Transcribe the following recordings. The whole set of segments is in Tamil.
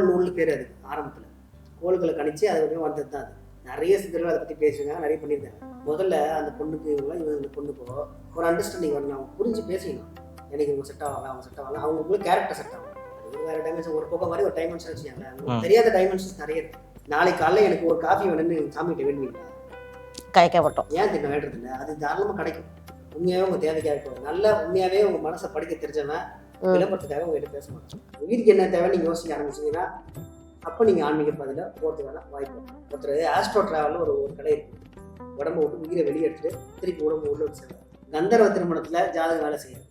கோல் நூல்னு பேர் அது ஆரம்பத்தில். கோள்களை கணிச்சு அது வரைக்கும் வந்தது தான் அது. நிறைய சித்தர்கள் அதை பற்றி பேசுவாங்க நிறைய பண்ணியிருக்காங்க. முதல்ல அந்த பொண்ணுக்கு இவங்க இந்த பொண்ணுக்கோ ஒரு அண்டர்ஸ்டாண்டிங் வரணும் அவங்க புரிஞ்சு பேசிக்கணும். எனக்கு இவங்க செட் ஆகலாம் அவங்க செட் ஆகலாம் அவங்களுக்குள்ள கேரக்டர் செட் ஆகும் அது வேற டைமென்ஷன் ஒரு பக்கம் மாதிரி ஒரு டைமென்ஷன் வச்சுக்காங்க தெரியாத டைமென்ஷன்ஸ் நிறைய இருக்கு. நாளைக்கு காலைல எனக்கு ஒரு காஃபி வேணும்னு சாமிகிட்ட வேணுவீங்களா கயக்கப்பட்டோம் ஏன் தின்ன வேண்டது இல்லை? அது தாராளமாக கிடைக்கும். உண்மையாகவே உங்க தேவைக்காக இருக்கும் நல்லா உண்மையாகவே உங்க மனசை படிக்க தெரிஞ்சவன். விளம்பரத்துக்காக உங்ககிட்ட பேச உங்க வீட்டுக்கு என்ன தேவை நீங்க யோசிக்க ஆரம்பிச்சீங்கன்னா அப்போ நீங்க ஆன்மீக பதில போகிறதுக்கான வாய்ப்பு. ஒருத்தர் ஆஸ்ட்ரோ டிராவல்னு ஒரு ஒரு கடை இருக்கு. உடம்ப விட்டு உயிரை வெளியே எடுத்துட்டு திருப்பி உடம்பு உள்ள வச்சு கந்தர்வ திருமணத்துல ஜாதகம் வேலை செய்யும்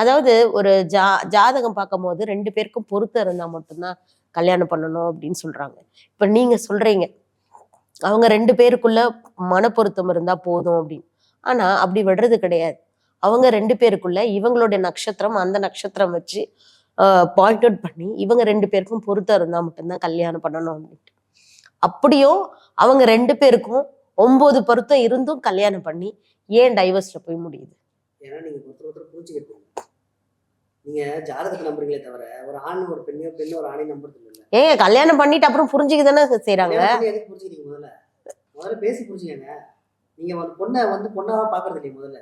அதாவது ஒரு ஜா ஜாதகம் பார்க்கும்போது ரெண்டு பேருக்கும் பொருத்தம் இருந்தா மட்டும்தான் கல்யாணம் பண்ணணும் அப்படின்னு சொல்றாங்க. இப்ப நீங்க சொல்றீங்க அவங்க ரெண்டு பேருக்குள்ள மனப்பொருத்தம் இருந்தா போதும் அப்படின்னு. ஆனா அப்படி விடுறது கிடையாது. அவங்க ரெண்டு பேருக்குள்ள இவங்களுடைய நட்சத்திரம் அந்த நட்சத்திரம் வச்சு பாயிண்ட் அவுட் பண்ணி இவங்க ரெண்டு பேருக்கும் பொருத்தம் இருந்தா மட்டும்தான் கல்யாணம் பண்ணணும் அப்படின்ட்டு. அப்படியும் அவங்க ரெண்டு பேருக்கும் ஒன்பது பொருத்தம் இருந்தும் கல்யாணம் பண்ணி ஏன் டைவர்ஸ்ல போய் முடியுது? ஏன்னா நீங்க ஜாதகத்தை நம்புறீங்களே தவிர ஒரு ஆண் ஒரு பெண்ணையோ பெண்ணு ஒரு ஆணையும் நம்புறது இல்லை ஏங்க கல்யாணம் பண்ணிட்டு அப்புறம் புரிஞ்சுக்க தானே செய்யறாங்க எதுக்கு புரிஞ்சுக்கிறீங்க முதல்ல? முதல்ல பேசி புரிஞ்சுக்கங்க. நீங்க வந்து பொண்ணை வந்து பொண்ணாவா பாக்குறது இல்லையா முதல்ல.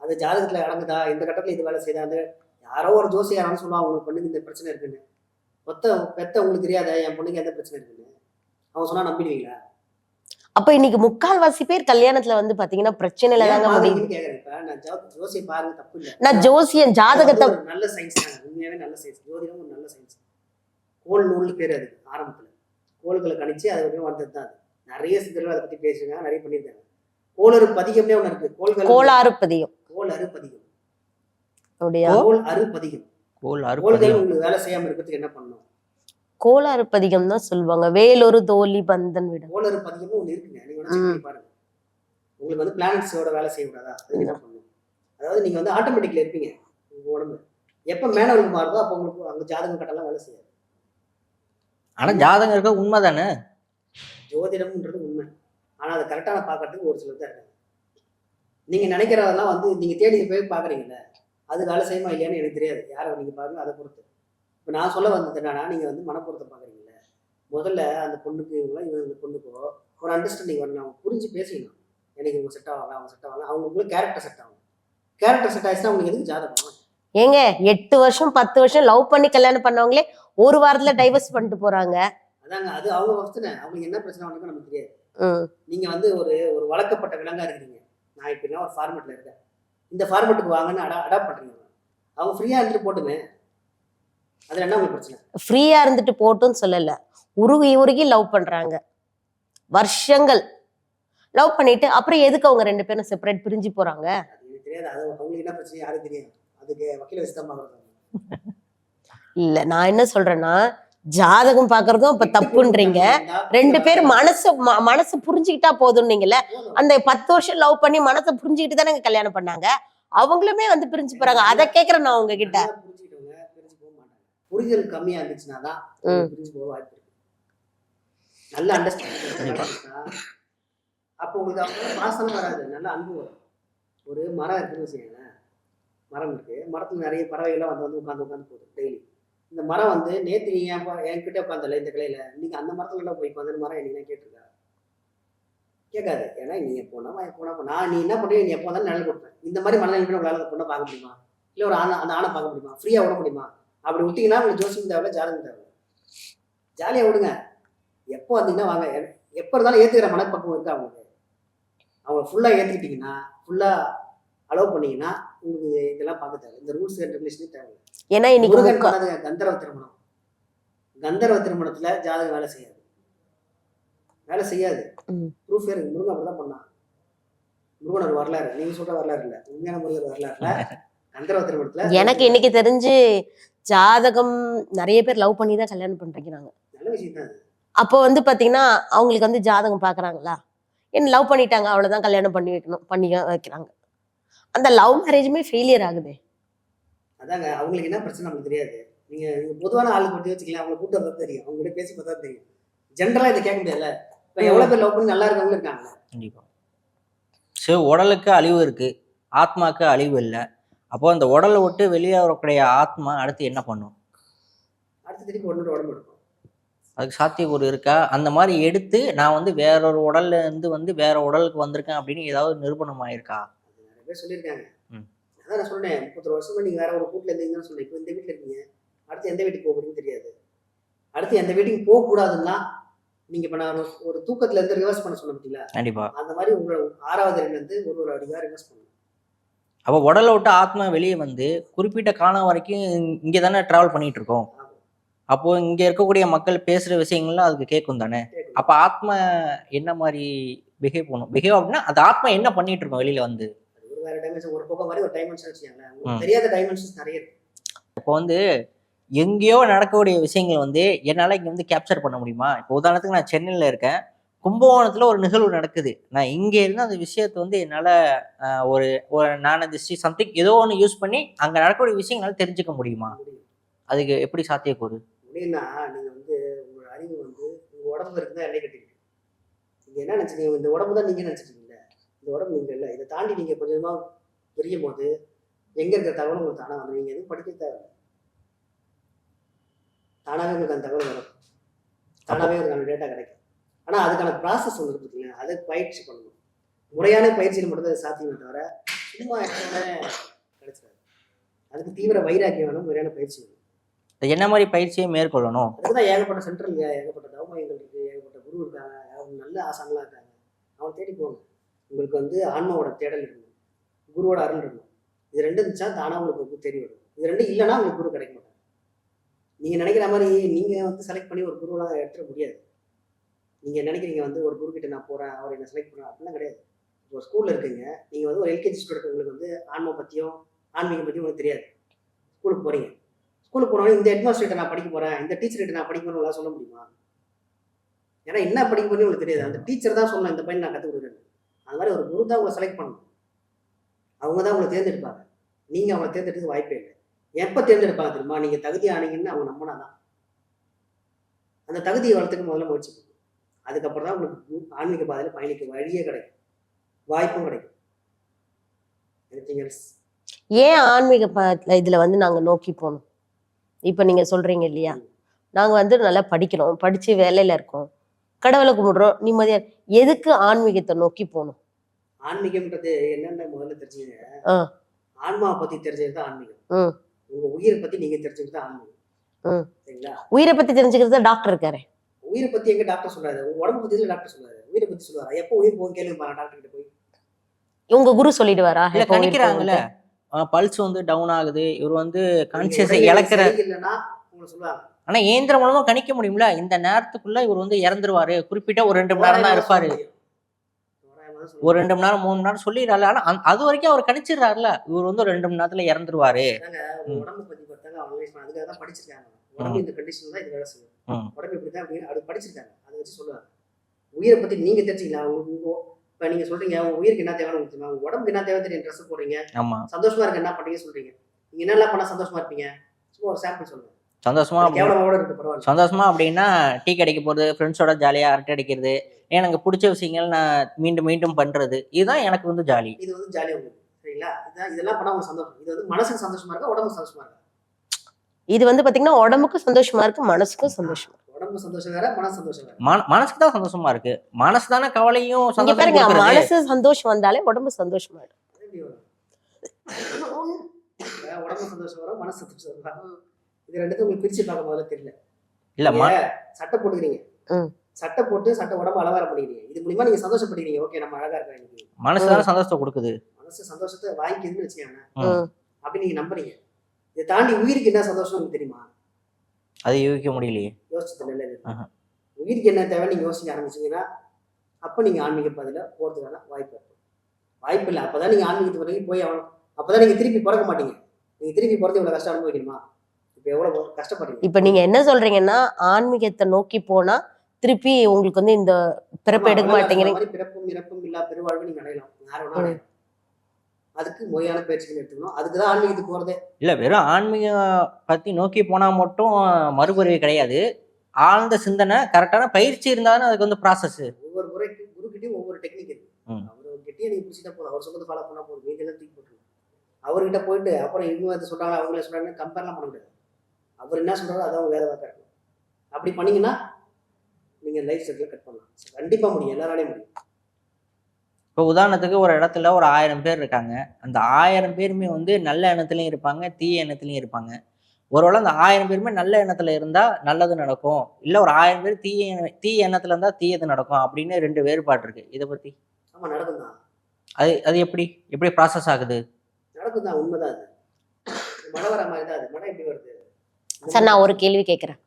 அது ஜாதகத்துல அடங்குதா? இந்த கட்டத்துல இது வேலை செய்தா? அந்த யாரோ ஒரு ஜோசியாரன்னு சொல்லுவாங்க உங்க பொண்ணுக்கு இந்த பிரச்சனை இருக்குன்னு. மொத்த பெத்த உங்களுக்கு தெரியாத? என் பொண்ணுக்கு எந்த பிரச்சனை இருக்குன்னு? அவன் சொன்னா நம்பிடுவீங்களா? அப்ப இன்னைக்கு முக்கால்வாசி பேர் கல்யாணத்துல வந்து பாத்தீங்கன்னா பிரச்சனையில தாங்க இப்ப. நான் ஜோ- ஜோசியம் பாருங்க தப்பு இல்லை. நான் ஜோசியன் ஜாதகத்தை நல்ல சயின்ஸ் உண்மையாவே நல்ல சயின்ஸ் ஜோதிடம் ஒரு நல்ல சயின்ஸ் கோல் நூல்னு பேர் அது ஆரம்பத்துல. கோள்களை கணிச்சு அது வரைக்கும் வந்தது தான் அது. நிறைய சித்தர்கள் அதை பத்தி பேசுறாங்க நிறைய பண்ணியிருக்காங்க. கோளறு பதிகம்னே ஒண்ணு இருக்கு. கோள்கள் கோளாறு பதியம் கோல் அறு பதிகம். கோல் அறு பதிகம். கோல் கோள்கள் அறுப்பது உங்களுக்கு வேலை செய்யாம இருக்கிறதுக்கு என்ன பண்ணணும்? கோளாறு பதிகம் தான் சொல்லுவாங்க. வேலொரு தோழி பந்தன் விடம் கோல் அறு பதிகம்னு ஒண்ணு இருக்குங்க. நீங்க வேணா check பண்ணி பாருங்க. உங்களுக்கு வந்து பிளானட்ஸோட வேலை செய்ய கூடாதா அதாவது நீங்க வந்து ஆட்டோமேட்டிக்ல இருப்பீங்க. உங்க உடம்பு. எப்ப மேனவருக்கு மாறுதோ அப்போ உங்களுக்கு அங்க ஜாதகம் கட்டெல்லாம் வேலை செய்யாது. ஆனா ஜாதகம் இருக்க உண்மைதானே? ஜோதிடம்ன்றது உண்மை. ஆனா அதை கரெக்டான பார்க்கறதுக்கு ஒரு சிலர் தான் இருக்காங்க. நீங்க நினைக்கிறதெல்லாம் வந்து நீங்க தேடி போய் பாக்குறீங்கல்ல அது வேலை செய்யுமா இல்லையான்னு எனக்கு தெரியாது. யாரை நீங்க பாருங்க அதை பொறுத்து. இப்போ நான் சொல்ல வந்தது என்னன்னா நீங்க வந்து மனப்பொருத்தம் பாக்குறீங்கல்ல. முதல்ல அந்த பொண்ணுக்கு இவங்க இவங்க இந்த பொண்ணுக்கோ ஒரு அண்டர்ஸ்டாண்டிங் வரணும். அவங்க புரிஞ்சு பேசிக்கணும். எனக்கு இவங்க செட் ஆகலாம் அவங்க செட் ஆகலாம் அவங்களுக்குள்ள கேரக்டர் செட் ஆகும். கேரக்டர் செட் ஆயிடுச்சுன்னா அவங்களுக்கு எதுக்கு ஜாதகம்? ஏங்க எட்டு வருஷம் பத்து வருஷம் லவ் பண்ணி கல்யாணம் பண்ணவங்களே ஒரு வாரத்துல டைவர்ஸ் பண்ணிட்டு போறாங்க. அதாங்க அது அவங்க பிரச்சனை அவங்களுக்கு என்ன பிரச்சனை அவனுக்கு நமக்கு தெரியாது. நீங்க வந்து ஒரு ஒரு வளர்க்கப்பட்ட விலங்கா இருக்கிறீங்க. நான் இப்போ என்ன ஒரு ஃபார்மெட்ல இருக்கேன். இந்த ஃபார்மெட்டுக்கு வாங்கன்னு அடா அடாப்ட் பண்றீங்க. அவங்க ஃப்ரீயா இருந்துட்டு போட்டுமே அதுல என்ன உங்களுக்கு பிரச்சனை ஃப்ரீயா இருந்துட்டு போட்டுன்னு சொல்லல. உருகி உருகி லவ் பண்றாங்க. வருஷங்கள் லவ் பண்ணிட்டு அப்புறம் எதுக்கு அவங்க ரெண்டு பேரும் செப்பரேட் பிரிஞ்சு போறாங்க? இல்ல நான் என்ன சொல்றேன்னா ஜாதகம் பாக்குறதும் இப்ப தப்புன்றீங்க. ரெண்டு பேர் மனசு மனசு புரிஞ்சுக்கிட்டா போதும்னீங்கல்ல. அந்த பத்து வருஷம் லவ் பண்ணி மனசை புரிஞ்சுக்கிட்டு தானே கல்யாணம் பண்ணாங்க. அவங்களுமே வந்து பிரிஞ்சு போறாங்க. அதை கேக்குறேன் நான் உங்ககிட்ட நல்லா புரிஞ்சுக்கிட்டவங்க பிரிஞ்சு போக மாட்டாங்க புரிதல் கம்மியா இருந்துச்சுன்னா தான். பிரிஞ்சு போக வாய்ப்பு இருக்கு. நல்ல அண்டர்ஸ்டாண்டிங் அப்போ உங்களுக்கு அவங்க பாசம் வராது. நல்ல அன்பு வரும். ஒரு மரம் இருக்குன்னு வச்சுக்கோங்களேன். மரம் இருக்கு. மரத்துல நிறைய பறவைகள்லாம் வந்து வந்து உட்காந்து உட்காந்து போகுது டெய்லி இந்த மரம் வந்து நேத்து நீ என் ப- என்கிட்ட உட்காந்தல இந்த கிளையில. இன்னைக்கு அந்த மரத்துல எல்லாம் போய் உட்காந்து மரம் என்ன கேட்டிருக்கா? கேட்காது. ஏன்னா நீ போனா போனா நான் நீ என்ன பண்றீங்க நீ எப்போ வந்தாலும் நிழல் கொடுப்பேன். இந்த மாதிரி மனநிலை உங்களால அந்த பொண்ணை பார்க்க முடியுமா? இல்ல ஒரு ஆணை அந்த ஆணை பார்க்க முடியுமா? ஃப்ரீயா விட முடியுமா? அப்படி விட்டீங்கன்னா உங்களுக்கு ஜோசியம் தேவை ஜாதகம் தேவை ஜாலியா விடுங்க. எப்போ வந்தீங்கன்னா வாங்க. எப்போ இருந்தாலும் ஏத்துக்கிற மனப்பக்குவம் இருக்கா அவங்களுக்கு அவங்க ஃபுல்லா ஏத்துக்கிட்டீங்கன்னா ஃபுல்லா அலோவ் பண்ணீங்கன்னா உங்களுக்கு இதெல்லாம் பார்க்க தேவை இந்த ரூல்ஸ் அண்ட் ரெகுலேஷனே தேவை ஏன்னா இன்னைக்கு கந்தர்வ திருமணம். கந்தர்வ திருமணத்துல ஜாதகம் வேலை செய்யாது. வேலை செய்யாது. ப்ரூஃப் இருக்கு. முருகன் அப்படிதான் பண்ணான். முருகன் வரலாறு. நீங்க சொல்ற வரலாறு இல்ல. உண்மையான முருகன் வரலாறுல கந்தர்வ திருமணத்துல எனக்கு இன்னைக்கு தெரிஞ்சு ஜாதகம் நிறைய பேர் லவ் பண்ணி தான் கல்யாணம் தான் அப்போ வந்து பாத்தீங்கன்னா அவங்களுக்கு வந்து ஜாதகம் பாக்குறாங்களா? என்ன லவ் பண்ணிட்டாங்க அவ்வளவுதான் கல்யாணம் பண்ணி வைக்கணும் பண்ணி வைக்கிறாங்க. அந்த லவ் மேரேஜுமே ஃபெயிலியர் ஆகுது. அதாங்க அவங்களுக்கு என்ன பிரச்சனை நமக்கு தெரியாது. நீங்க நீங்க பொதுவான ஆளு பற்றி வச்சுக்கலாம் அவங்களை கூட்டு வந்தா தெரியும். அவங்க கிட்ட பேசி பார்த்தா தெரியும். ஜென்ரலா இதை கேட்க முடியாதுல்ல? இப்ப எவ்வளவு பேர் லவ் பண்ணி நல்லா இருக்கவங்களும் இருக்காங்க கண்டிப்பா. ஸோ உடலுக்கு அழிவு இருக்கு. ஆத்மாக்கு அழிவு இல்லை. அப்போ அந்த உடலை விட்டு வெளியே வரக்கூடிய ஆத்மா அடுத்து என்ன பண்ணும்? அதுக்கு சாத்தியக்கூறு இருக்கா? அந்த மாதிரி எடுத்து நான் வந்து வேறொரு உடல்ல இருந்து வந்து வேற உடலுக்கு வந்திருக்கேன் அப்படின்னு ஏதாவது நிரூபணம் ஆயிருக்கா? அது நிறைய பேர் சொல்லியிருக்காங்க. ம். அதான் நான் சொன்னேன் முப்பத்தொரு வருஷமா நீங்க வேற ஒரு வீட்டுல இருந்தீங்கன்னு சொன்னேன். இப்போ இந்த வீட்டுல இருக்கீங்க. அடுத்து எந்த வீட்டுக்கு போக போறீங்கன்னு தெரியாது. அடுத்து எந்த வீட்டுக்கு போக கூடாதுன்னா நீங்க இப்ப நான் ஒரு- தூக்கத்துல இருந்து ரிவர்ஸ் பண்ண சொன்னேன் பார்த்தீங்களா கண்டிப்பா. அந்த மாதிரி உங்களை ஆறாவது இருந்து ஒரு ஒரு அடியா ரிவர்ஸ் பண்ணணும். அப்போ உடலை விட்டு ஆத்மா வெளியே வந்து குறிப்பிட்ட காலம் வரைக்கும் இங்கே தானே ட்ராவல் பண்ணிட்டு இருக்கோம். அப்போ இங்க இருக்கக்கூடிய மக்கள் பேசுற விஷயங்கள்லாம் அதுக்கு கேட்கும் தானே. அப்ப ஆத்மா என்ன மாதிரி பிஹேவ் பண்ணும் பிஹேவ் அப்படின்னா அந்த ஆத்மா என்ன பண்ணிட்டு இருக்கோம் வெளியில வந்து? ஒரு பக்கம் மாதிரி ஒரு டைமென்ஷன் தெரியாத டைமென்ஷன்ஸ் நிறைய இப்போ வந்து எங்கேயோ நடக்கக்கூடிய விஷயங்கள் வந்து என்னால இங்க வந்து கேப்சர் பண்ண முடியுமா? இப்போ உதாரணத்துக்கு நான் சென்னையில இருக்கேன். கும்பகோணத்துல ஒரு நிகழ்வு நடக்குது. நான் இங்க இருந்து அந்த விஷயத்தை வந்து என்னால ஒரு ஒரு நான திருஷ்டி சம்திங் ஏதோ ஒன்று யூஸ் பண்ணி அங்க நடக்கக்கூடிய விஷயங்களால தெரிஞ்சுக்க முடியுமா? அதுக்கு எப்படி சாத்தியக்கூறு? முடியும்னா நீங்க வந்து உங்களோட அறிவு வந்து உங்க உடம்பு இருக்குதான் எல்லை கட்டிருக்கு நீங்க என்ன நினைச்சீங்க இந்த உடம்பு தான் நீங்க நினைச்சிட்டீங்கல்ல? இந்த உடம்பு நீங்க இல்ல. இதை தாண்டி நீங்க கொஞ்சமா பிரியும் போது எங்க இருக்கிற தகவல் உங்களுக்கு தானா வந்து நீங்க எதுவும் படிக்க தேவையில்ல. தானாவே உங்களுக்கு அந்த தகவல் வரும். தானாவே உங்களுக்கு டேட்டா கிடைக்கும். ஆனா அதுக்கான ப்ராசஸ் இருக்கு பார்த்தீங்களா அதை பயிற்சி பண்ணணும். முறையான பயிற்சியில் மட்டும் அது சாத்தியமே தவிர சும்மா கிடைச்சிடாது. அதுக்கு தீவிர வைராக்கியம் வேணும் முறையான பயிற்சி வேணும். என்ன மாதிரி பயிற்சியை மேற்கொள்ளணும்? அதுக்கு தான் ஏகப்பட்ட சென்ட்ரல் ஏகப்பட்ட தவமையங்கள் இருக்கு ஏகப்பட்ட குரு இருக்காங்க ஏகப்பட்ட நல்ல ஆசான்லாம் இருக்காங்க. அவனை தேடி போங்க. உங்களுக்கு வந்து ஆன்மாவோட தேடல் இருக்கணும். குருவோட அருள் இருக்கணும். இது ரெண்டும் இருந்துச்சா? தானா உங்களுக்கு தெரிய வரும். இது ரெண்டும் இல்லைன்னா உங்களுக்கு குரு கிடைக்க மாட்டாங்க நீங்க நினைக்கிற மாதிரி நீங்க வந்து செலக்ட் பண்ணி ஒரு குருவெல்லாம் எடுத்துட முடியாது. நீங்கள் நினைக்கிறீங்க வந்து ஒரு குரு கிட்ட நான் போகிறேன் அவர் என்ன செலக்ட் பண்ணுறேன் அப்படிலாம் கிடையாது. இப்போ ஸ்கூலில் இருக்கீங்க நீங்கள் வந்து ஒரு எல்கேஜி ஸ்டூடெண்ட் உங்களுக்கு வந்து ஆன்மா பற்றியும் ஆன்மீகம் பற்றியும் உங்களுக்கு தெரியாது ஸ்கூலுக்கு போகிறீங்க ஸ்கூலுக்கு போனோடனே இந்த ஹெட்மாஸ்டர்கிட்ட நான் படிக்க போகிறேன் இந்த டீச்சர்கிட்ட நான் படிக்க போகிறேன் சொல்ல முடியுமா? ஏன்னா என்ன படிக்க போறேன்னு உங்களுக்கு தெரியாது. அந்த டீச்சர் தான் சொல்லணும் இந்த பையன் நான் கற்றுக் கொடுக்குறேன் அது மாதிரி ஒரு குரு தான் உங்களை செலக்ட் பண்ணணும். அவங்க தான் உங்களை தேர்ந்தெடுப்பாங்க. நீங்கள் அவங்களை தேர்ந்தெடுக்க வாய்ப்பே இல்லை. எப்போ தேர்ந்தெடுப்பாங்க தெரியுமா? நீங்கள் தகுதி ஆனீங்கன்னு அவங்க நம்பினாதான். அந்த தகுதியை வளர்த்துக்கு முதல்ல முயற்சி அதுக்கப்புறம் தான் உங்களுக்கு ஆன்மீக பாதையில் பயணிக்க வழியே கிடைக்கும். வாய்ப்பும் கிடைக்கும். எல்ஸ் ஏன் ஆன்மீக இதுல வந்து நாங்க நோக்கி போகணும்? இப்ப நீங்க சொல்றீங்க இல்லையா? நாங்க வந்து நல்லா படிக்கிறோம் படிச்சு வேலையில இருக்கோம். கடவுளை கும்பிடுறோம். நிம்மதியா எதுக்கு ஆன்மீகத்தை நோக்கி போகணும்? ஆன்மீகம்ன்றது என்னென்ன முதல்ல தெரிஞ்சுங்க. ஆ. ஆன்மாவை பத்தி தெரிஞ்சது தான் ஆன்மீகம். ம். உங்க உயிரை பத்தி நீங்க தெரிஞ்சது தான் ஆன்மீகம். சரிங்களா? உயிரை பத்தி தெரிஞ்சுக்கிறது டாக்டர் இருக்காரு. உயிரை பத்தி எங்க டாக்டர் சொல்றாரு? உங்க உடம்பு பத்தி இல்ல டாக்டர் சொல்றாரு? உயிரை பத்தி சொல்லுவாரு? எப்போ உயிர் போகும் கேள்வி டாக்டர் கிட்ட போய். உங்க குரு சொல்லிடுவாரா? இல்ல கணிக்கிறாங்கல்ல? பல்ஸ் வந்து டவுன் ஆகுது. இவர் வந்து கான்சியஸை இழக்கிற உங்களை சொல்லுவாங்க. ஆனா இயந்திரம் மூலமா கணிக்க முடியும்ல? இந்த நேரத்துக்குள்ள இவர் வந்து இறந்துருவாரு. குறிப்பிட்ட ஒரு ரெண்டு மணி நேரம் தான் இருப்பாரு. ஒரு ரெண்டு மணி நேரம் மூணு மணி நேரம் சொல்லிடுறாரு. ஆனா அது வரைக்கும் அவர் கணிச்சிடுறாருல. இவர் வந்து ஒரு ரெண்டு மணி நேரத்துல இறந்துருவாரு. உடம்பு பத்தி பார்த்தாங்க அவங்க அதுக்காக தான் படிச்சிருக்காங்க. உடம்பு இந்த கண்டிஷன் தான் இது வேலை செய்யும். உடம்பு இப்படி தான் அப்படின்னு அது படிச்சிருக்காங்க. அதை வச்சு சொல்லுவாங்க உயிரை பத்தி நீங்க தெரிஞ்சுக்கலாம் இப்ப நீங்க சொல்றீங்க உங்க உயிருக்கு என்ன தேவைன்னு உங்களுக்கு உடம்புக்கு என்ன தேவை தெரியும் ட்ரெஸ் போடுறீங்க. சந்தோஷமா இருக்க என்ன பண்ணீங்க சொல்றீங்க. நீங்க என்னெல்லாம் பண்ணா சந்தோஷமா இருப்பீங்க? சும்மா ஒரு சாம்பிள் சொல்லுங்க. சந்தோஷமா சந்தோஷமா அப்படின்னா டீ கடைக்கு போறது ஃப்ரெண்ட்ஸோட ஜாலியா அரட்டை அடிக்கிறது எனக்கு பிடிச்ச விஷயங்கள் நான் மீண்டும் மீண்டும் பண்றது. இதுதான் எனக்கு வந்து ஜாலி இது வந்து ஜாலியா உங்களுக்கு. சரிங்களா? இதெல்லாம் பண்ணா உங்களுக்கு சந்தோஷம். இது வந்து மனசுக்கு சந்தோஷமா இருக்கா உடம்புக்கு சந்தோஷமா இருக்கா? இது வந்து பாத்தீங்கன்னா உடம்புக்கும் சந்தோஷமா இருக்கு மனசுக்கும் சந்தோஷமா மனசுக்கு தான் சந்தோஷமா இருக்கு. மனசு தானே கவலையும் பாருங்க. மனசு சந்தோஷம் வந்தாலே உடம்பு சந்தோஷமா இருக்கு. அது எப்படி வரும் இப்ப உடம்பு சந்தோஷம் வரும் மனசு சந்தோஷம் வரும். இது ரெண்டுத்தையும் உங்களுக்கு பிரிச்சு பார்க்க முதல்ல தெரியல. இல்ல ம- நீங்க சட்டை போட்டுக்கிறீங்க. சட்டை போட்டு சட்டை உடம்பு அலங்காரம் பண்ணிக்கிறீங்க இது மூலியமா நீங்க சந்தோஷப்படுறீங்க ஓகே நம்ம அழகா இருக்கோம் மனசு தானே சந்தோஷத்தை கொடுக்குது. மனசு சந்தோஷத்தை வாங்கிக்குதுன்னு வச்சுக்கோங்க. அப்படி நீங்க நம்புறீங்க. இதை தாண்டி உயிருக்கு என்ன சந்தோஷம் தெரியுமா? அது யூகிக்க முடியலையே. யோசிச்சது நல்லது. உயிருக்கு என்ன தேவை நீங்க யோசிக்க ஆரம்பிச்சீங்கன்னா அப்ப நீங்க ஆன்மீக பாதையில போறதுக்கான வாய்ப்பு இருக்கு. வாய்ப்பு இல்லை. அப்பதான் நீங்க ஆன்மீகத்து வரைக்கும் போய் ஆகணும் அப்பதான் நீங்க திருப்பி பிறக்க மாட்டீங்க. நீங்க திருப்பி பிறந்து இவ்வளவு கஷ்டம் அனுபவிக்கணுமா? இப்ப எவ்வளவு கஷ்டப்படுறீங்க? இப்ப நீங்க என்ன சொல்றீங்கன்னா ஆன்மீகத்தை நோக்கி போனா திருப்பி உங்களுக்கு வந்து இந்த பிறப்பு எடுக்க மாட்டேங்கிறீங்க. பிறப்பும் இறப்பும் இல்லா பெருவாழ்வு நீங்க அடையலாம். யார வேணா அடையலாம் அதுக்கு முறையான பயிற்சிகள் எடுத்துக்கணும். அதுக்கு தான் ஆன்மீகத்துக்கு போறதே. இல்ல வெறும் ஆன்மீகம் பத்தி நோக்கி போனா மட்டும் மறுபிறவி கிடையாது. ஆழ்ந்த சிந்தனை கரெக்டான பயிற்சி இருந்தாலும் அதுக்கு வந்து ப்ராசஸ் ஒவ்வொரு முறைக்கு குரு கிட்டயும் ஒவ்வொரு டெக்னிக் இருக்கு. ம். அவர் கிட்டே நீங்க பிடிச்சிட்டா போதும். அவர் சொல்றது ஃபாலோ பண்ணா போதும். மீதெல்லாம் தூக்கி போட்டுருங்க அவர்கிட்ட போயிட்டு அப்புறம் இவங்க வந்து சொல்றாங்க அவங்களே சொல்றாங்கன்னு கம்பேர்லாம் பண்ண முடியாது. அவர் என்ன சொல்றாரோ அதை அவங்க வேலை வாக்கா இருக்கணும் அப்படி பண்ணீங்கன்னா நீங்க லைஃப் சைக்கிள் கட் பண்ணலாம். கண்டிப்பா முடியும். எல்லாராலையும் முடியும். இப்போ உதாரணத்துக்கு ஒரு இடத்துல ஒரு ஆயிரம் பேர் இருக்காங்க. அந்த ஆயிரம் பேருமே வந்து நல்ல எண்ணத்துலயும் இருப்பாங்க தீய எண்ணத்துலயும் இருப்பாங்க. ஒருவேளை அந்த ஆயிரம் பேருமே நல்ல எண்ணத்துல இருந்தா நல்லது நடக்கும். இல்ல ஒரு ஆயிரம் பேர் தீய எண்ண- தீய எண்ணத்துல இருந்தா தீயது நடக்கும் அப்படின்னு ரெண்டு வேறுபாடு இருக்கு. இதை பத்தி. ஆமா நடக்கும் தான் அது அது எப்படி? எப்படி ப்ராசஸ் ஆகுது? நடக்கும் தான் உண்மைதான் அது. மழை வர மாதிரி தான் அது. மழை எப்படி வருது? சார் நான் ஒரு கேள்வி கேட்குறேன்.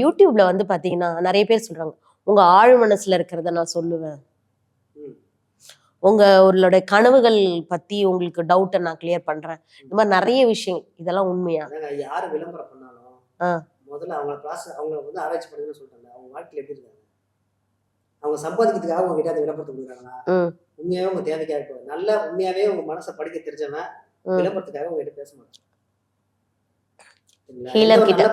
யூடியூப்ல வந்து பாத்தீங்கன்னா நிறைய பேர் சொல்றாங்க உங்க ஆழ் மனசுல இருக்கிறத நான் சொல்லுவேன். உங்க உங்களுடைய கனவுகள் பத்தி உங்களுக்கு டவுட்டை நான் கிளியர் பண்றேன். இந்த மாதிரி நிறைய விஷயம் இதெல்லாம் உண்மையா? யாரு விளம்பரம் பண்ணாலும். முதல்ல அவங்கள கிளாஸ் அவங்கள வந்து ஆராய்ச்சி பண்ணுங்கன்னு சொல்றாங்க அவங்க வாழ்க்கையில எப்படி இருக்காங்க? அவங்க சம்பாதிக்கிறதுக்காக உங்க கிட்ட அந்த விளம்பரத்தை கொடுக்குறாங்களா. உண்மையாவே உங்க தேவைக்காக இப்போ நல்ல உண்மையாவே உங்க மனசை படிக்க தெரிஞ்சவன். விளம்பரத்துக்காக உங்க கிட்ட பேச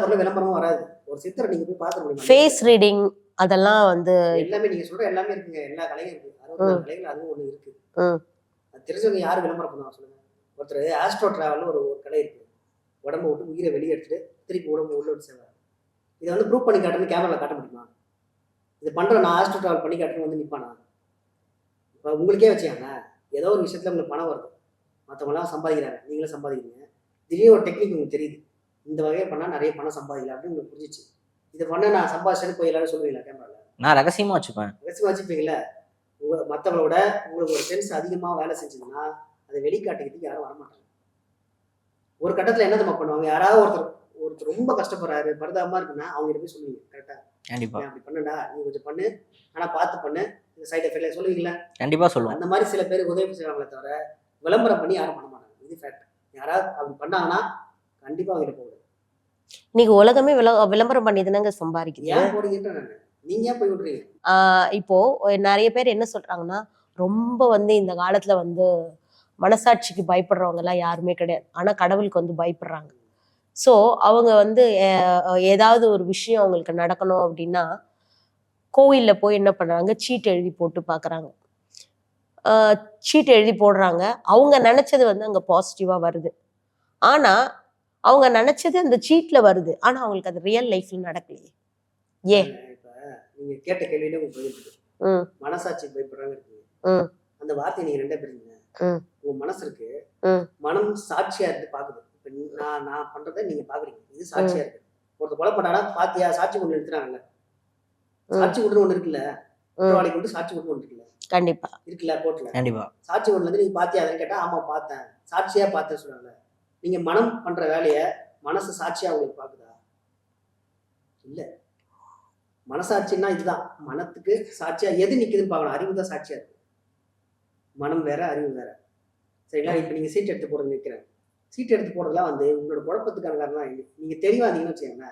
பொருளும் விளம்பரமும் வராது. ஒரு சித்தரை நீங்க போய் பார்க்க முடியுமா? ஃபேஸ் ரீடிங் அதெல்லாம் வந்து எல்லாமே நீங்க சொல்ற எல்லாமே இருக்குங்க. எல்லா கலையும் இருக்கு. நாலு கலைகள் அதுவும் ஒண்ணு இருக்கு தெரிஞ்சவங்க யாரு விளம்பரம் பண்ணுவாங்க சொல்லுங்க. ஒருத்தர் ஆஸ்ட்ரோ டிராவல்னு ஒரு ஒரு கலை இருக்கு. உடம்ப விட்டு உயிரை வெளியே எடுத்துட்டு திருப்பி உடம்பு உள்ள விட்டு சேவை இதை வந்து ப்ரூவ் பண்ணி காட்டுறது கேமரால காட்ட முடியுமா? இது பண்ற நான் ஆஸ்ட்ரோ டிராவல் பண்ணி காட்டுறது வந்து நிப்பானா? இப்போ உங்களுக்கே வச்சுக்காங்க. ஏதோ ஒரு விஷயத்துல உங்களுக்கு பணம் வருது. மற்றவங்களாம் சம்பாதிக்கிறாங்க. நீங்களும் சம்பாதிக்கிறீங்க. திடீர்னு ஒரு டெக்னிக் உங்களுக்கு தெரியுது. இந்த வகையை பண்ணால் நிறைய பணம் சம்பாதிக்கலாம் அப்படின்னு உங்களுக்கு புரிஞ்சிச்சு. இதை பண்ண நான் சம்பாதிச்சேன்னு போய் எல்லாரும் சொல்லுவீங்களா கேமரால நான் ரகசியமா வச்சுப்பேன். வச்சு வச்சுப்பீங்களா? உங்க மற்றவங்களோட உங்களுக்கு ஒரு சென்ஸ் அதிகமாக வேலை செஞ்சதுன்னா அதை வெளிக்காட்டிக்கிறதுக்கு யாரும் வரமாட்டாங்க. ஒரு கட்டத்தில் என்ன நம்ம பண்ணுவாங்க? யாராவது ஒருத்தர் ஒருத்தர் ரொம்ப கஷ்டப்படுறாரு பரிதாபமா இருக்குன்னா அவங்க போய் சொல்லுவீங்க கரெக்டா கண்டிப்பா. அப்படி பண்ணுடா? நீ கொஞ்சம் பண்ணு. ஆனா பார்த்து பண்ணு. இந்த சைட் எஃபெக்ட்ல சொல்லுவீங்களா? கண்டிப்பா சொல்லுவேன் அந்த மாதிரி சில பேர் உதவி செய்வாங்களே தவிர விளம்பரம் பண்ணி யாரும் பண்ண மாட்டாங்க. இது ஃபேக்ட் யாராவது அப்படி பண்ணாங்கன்னா கண்டிப்பா அவங்க போகுது இன்னைக்கு உலகமே விள விளம்பரம் பண்ணி தானங்க சம்பாதிக்குது. ஏன் போறீங்கன்ற நான் நீங்க ஏன் போய் விடுறீங்க? இப்போ நிறைய பேர் என்ன சொல்றாங்கன்னா ரொம்ப வந்து இந்த காலத்துல வந்து மனசாட்சிக்கு பயப்படுறவங்க எல்லாம் யாருமே கிடையாது. ஆனா கடவுளுக்கு வந்து பயப்படுறாங்க. ஸோ அவங்க வந்து ஏதாவது ஒரு விஷயம் அவங்களுக்கு நடக்கணும் அப்படின்னா கோவில்ல போய் என்ன பண்ணுறாங்க சீட் எழுதி போட்டு பார்க்குறாங்க சீட் எழுதி போடுறாங்க. அவங்க நினச்சது வந்து அங்கே பாசிட்டிவாக வருது. ஆனால் அவங்க நினச்சது அந்த சீட்டில் வருது. ஆனால் அவங்களுக்கு அது ரியல் லைஃப்பில் நடக்கலையே. ஏன்? நீங்க கேட்ட கேள்வியில உங்களுக்கு பதில் மனசாட்சி பயப்படுறாங்க இருக்கீங்க. அந்த வார்த்தையை நீங்க ரெண்டே பிரிங்க ம். உங்க மனசு இருக்கு. ம். மனம் சாட்சியா இருந்து பாக்குது. இப்ப நீ- நான் நான் பண்றதை நீங்க பாக்குறீங்க. இது சாட்சியா இருக்கு. ஒருத்தர் கொலை பண்ணாரா பாத்தியா? சாட்சி கொண்டு நிறுத்துறாங்கல்ல. ம். சாட்சி கொண்டு ஒண்ணு இருக்குல்ல. குற்றவாளி கொண்டு சாட்சி கொண்டு ஒண்ணு இருக்குல்ல? கண்டிப்பா. இருக்குல்ல கோர்ட்ல கண்டிப்பா. சாட்சி கொண்டு வந்து நீங்க பாத்தியா? அதுன்னு கேட்டா ஆமா பார்த்தேன். சாட்சியா பார்த்தேன்னு சொல்றாங்க நீங்க மனம் பண்ற வேலைய மனசு சாட்சியா உங்களுக்கு பாக்குதா? இல்ல. மனசாட்சின்னா இதுதான். மனத்துக்கு சாட்சியா எது நிக்குதுன்னு பார்க்கணும். அறிவு தான் சாட்சியா இருக்கு. மனம் வேற அறிவு வேற. சரிங்களா? இப்ப நீங்க சீட் எடுத்து போறது நிற்கிறேன் சீட் எடுத்து போடுறதுலாம் வந்து உங்களோட குழப்பத்துக்கான காரணம் தான் இது. நீங்க தெளிவா இருந்தீங்கன்னு வச்சுக்கோங்க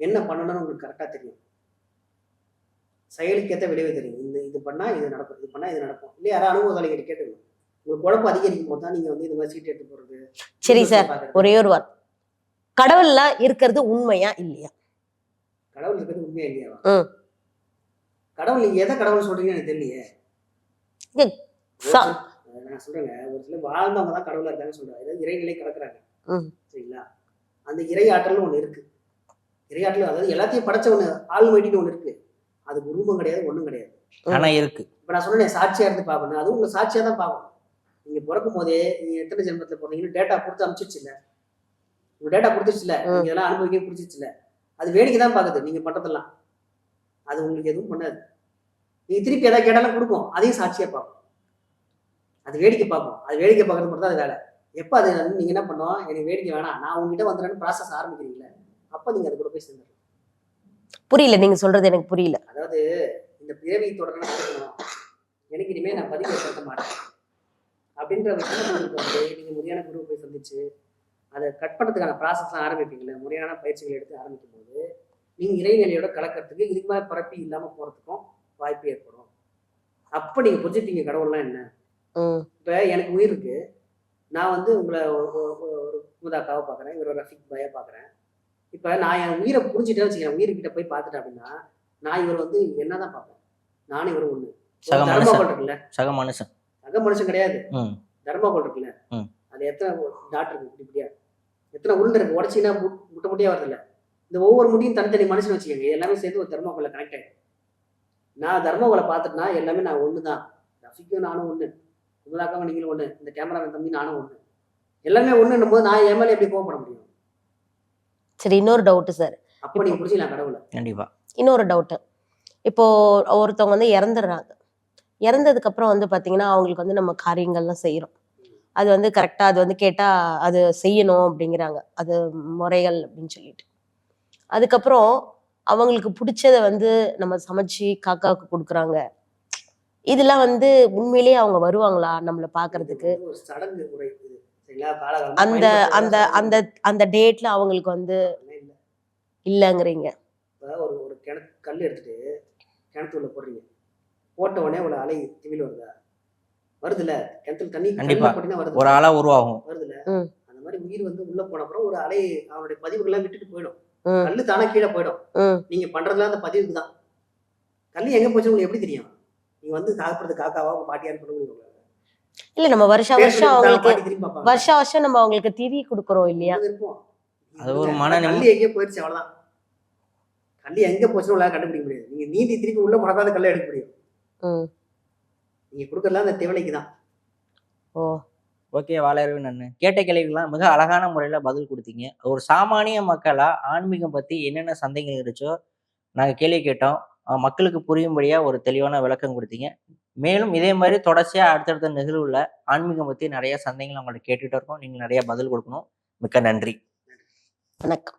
என்ன பண்ணணும்னு உங்களுக்கு கரெக்டா தெரியும். செயலுக்கேற்ற விளைவு தெரியும். இந்த இது பண்ணா இது நடக்கும். இது பண்ணா இது நடக்கும். இல்லையா யாராவது அனுபவசாலி கிட்ட கேட்டுக்கணும் உங்களுக்கு குழப்பம் அதிகரிக்கும் போது தான் நீங்க வந்து இந்த மாதிரி சீட் எடுத்து போறது சரி சார். ஒரே ஒரு வார்த்தை. கடவுள்ல இருக்கிறது உண்மையா இல்லையா? கடவுள் இருக்கிறது உண்மையா இல்லையா. கடவுள் நீங்க எதை கடவுள் சொல்றீங்கன்னு எனக்கு தெரியலையே. நான் சொல்றேங்க ஒரு சில வாழ்ந்தவங்க தான் கடவுளா இருக்காங்கன்னு சொல்றாங்க. அதாவது இறைநிலை கலக்குறாங்க ம். சரிங்களா? அந்த இறை ஆற்றல்னு ஒண்ணு இருக்கு. இறை ஆற்றல் அதாவது எல்லாத்தையும் படைச்ச ஒண்ணு ஆள் வேட்டின்னு ஒண்ணு இருக்கு. அது உருவம் கிடையாது ஒண்ணும் கிடையாது. ஆனா இருக்கு. இப்ப நான் சொன்னேன் சாட்சியா இருந்து பார்க்கணும் அதுவும் உங்க சாட்சியா தான் பார்க்கணும் நீங்க பிறக்கும் போதே நீங்க எத்தனை ஜென்மத்துல பிறந்தீங்கன்னு டேட்டா கொடுத்து அனுப்பிச்சிச்சு இல்ல? உங்க டேட்டா கொடுத்துருச்சு இல்ல. நீங்க இதெல்லாம் அனுபவிக்க பிடிச்சிச்சு இல்ல? அது வேடிக்கை தான் பாக்குது நீங்க பண்றதெல்லாம். அது உங்களுக்கு எதுவும் பண்ணாது. நீங்க திருப்பி எதாவது கேட்டாலும் கொடுக்கும் அதையும் சாட்சியா பார்க்கும் அது வேடிக்கை பார்க்கும் அது வேடிக்கை பார்க்கறது மட்டும் தான் அது வேலை. எப்ப அது வந்து நீங்க என்ன பண்ணோம்? எனக்கு வேடிக்கை வேணாம். நான் உங்ககிட்ட வந்துடுறேன்னு ப்ராசஸ் ஆரம்பிக்கிறீங்களே அப்ப நீங்க அது கூட போய் சேர்ந்துடலாம். புரியல நீங்க சொல்றது எனக்கு புரியல. அதாவது இந்த பிறவி தொடர்ந்து எனக்கு இனிமே நான் பதிவு செலுத்த மாட்டேன். அப்படின்ற விஷயம் வந்து நீங்க முறையான குருவை போய் சந்திச்சு அதை கட் பண்ணுறதுக்கான ப்ராசஸ்லாம் ஆரம்பிப்பீங்களே முறையான பயிற்சிகள் எடுத்து ஆரம்பிக்கும் போது நீங்க இறைநிலையோட கலக்கிறதுக்கு இதுக்கு மேலே பரப்பி இல்லாம போறதுக்கும் வாய்ப்பு ஏற்படும். அப்ப நீங்க புரிஞ்சுப்பீங்க கடவுள்லாம் என்ன? இப்ப எனக்கு உயிர் இருக்கு. நான் வந்து உங்களை ஒரு- ஒரு ஒரு முதாக்காவை பார்க்குறேன் இவர் ஒரு ரஃபிக் பய பார்க்குறேன் இப்போ நான் என் உயிரை புரிஞ்சுட்டேன்னு வச்சுக்கிறேன் உயிர்கிட்ட போய் பார்த்துட்டேன் அப்படின்னா நான் இவர் வந்து என்னதான் பார்ப்பேன்? நானும் இவர் ஒண்ணு. சக மனுஷன். சக மனுஷன். கிடையாது. தர்மாகோல் இருக்குல்ல. அது எத்தனை டாக்டர் இருக்கு இப்படி இப்படியா? எத்தனை உருண்டை இருக்கு? உடச்சின்னா முட்டை முட்டையா வருதுல்ல இந்த ஒவ்வொரு முடியும் தனித்தனி மனுஷன் வச்சுக்கோங்க. எல்லாமே சேர்த்து ஒரு தர்மாகோல கனெக்ட் ஆயிடும். நான் தர்மாகோலை பார்த்துட்டுனா எல்லாமே நான் ஒன்று தான் ரஃபிக்கும் நானும் ஒன்று குமலாக்காம நீங்களும் ஒன்று இந்த கேமராமேன் தம்பி நானும் ஒன்று எல்லாமே ஒன்றுன்னும் போது நான் என் மேலே எப்படி கோவப்பட முடியும்? சரி இன்னொரு டவுட் சார் அப்போ நீங்க புரிஞ்சுக்கலாம் கடவுளை. கண்டிப்பா. இன்னொரு டவுட்டு இப்போ ஒருத்தவங்க வந்து இறந்துடுறாங்க. இறந்ததுக்கு அப்புறம் வந்து பாத்தீங்கன்னா அவங்களுக்கு வந்து நம்ம காரியங்கள்லாம் செய்யறோம் அது வந்து கரெக்டா அது வந்து கேட்டா அது செய்யணும் அப்படிங்கிறாங்க. அது முறைகள் அப்படின்னு சொல்லிட்டு. அதுக்கப்புறம் அவங்களுக்கு பிடிச்சத வந்து நம்ம சமைச்சு காக்காவுக்கு கொடுக்குறாங்க. இதெல்லாம் வந்து உண்மையிலேயே அவங்க வருவாங்களா நம்மளை காலகாலமா அந்த அந்த அந்த அந்த டேட்ல அவங்களுக்கு வந்து. இல்லைங்கிறீங்க. ஒரு ஒரு கிணத்து கல் எடுத்துட்டு கிணத்துக்குள்ள போடுறீங்க. போட்ட உடனே ஒரு அலை திமிழ் வருதா? வருதுல்ல கிணத்துல தண்ணி கண்டிப்பா. வருது. ஒரு ஆளா உருவாகும். வருதுல்ல ம். அந்த மாதிரி உயிர் வந்து உள்ள போன அப்புறம் ஒரு அலை அவனுடைய பதிவுகள்லாம் விட்டுட்டு போயிடும். கல்லு தானா கீழே போயிடும். நீங்க பண்றதுலாம் அந்த பதிவுக்கு தான். கல்லு எங்க போச்சு உங்களுக்கு எப்படி தெரியும்? நீங்க வந்து காக்கப்படுறது காக்காவா உங்க பாட்டியான்னு சொல்ல முடியும் இல்ல நம்ம வருஷா வருஷம் அவங்களுக்கு. வருஷா வருஷம் நம்ம அவங்களுக்கு திதி கொடுக்குறோம் இல்லையா? அது ஒரு மன கல்லு எங்கேயோ போயிடுச்சு அவ்வளவுதான். கல்லு எங்க போச்சுன்னு உங்களால கண்டுபிடிக்க முடியாது. நீங்க நீந்தி திருப்பி உள்ள அந்த கல்லை எடுக்க முடியும். ம் நீங்க கொடுக்கறதுலாம் அந்த திவலைக்கு தான் ஓ. ஓகே வாழறவு நன்னு கேட்ட கேள்விகள்லாம் மிக அழகான முறையில் பதில் கொடுத்தீங்க. ஒரு சாமானிய மக்களா ஆன்மீகம் பற்றி என்னென்ன சந்தேகங்கள் இருந்துச்சோ நாங்கள் கேள்வி கேட்டோம். மக்களுக்கு புரியும்படியாக ஒரு தெளிவான விளக்கம் கொடுத்தீங்க. மேலும் இதே மாதிரி தொடர்ச்சியாக அடுத்தடுத்த நிகழ்வுல ஆன்மீகம் பற்றி நிறைய சந்தேகங்கள் அவங்கள்ட்ட கேட்டுட்டு இருக்கோம். நீங்கள் நிறைய பதில் கொடுக்கணும். மிக்க நன்றி. வணக்கம்.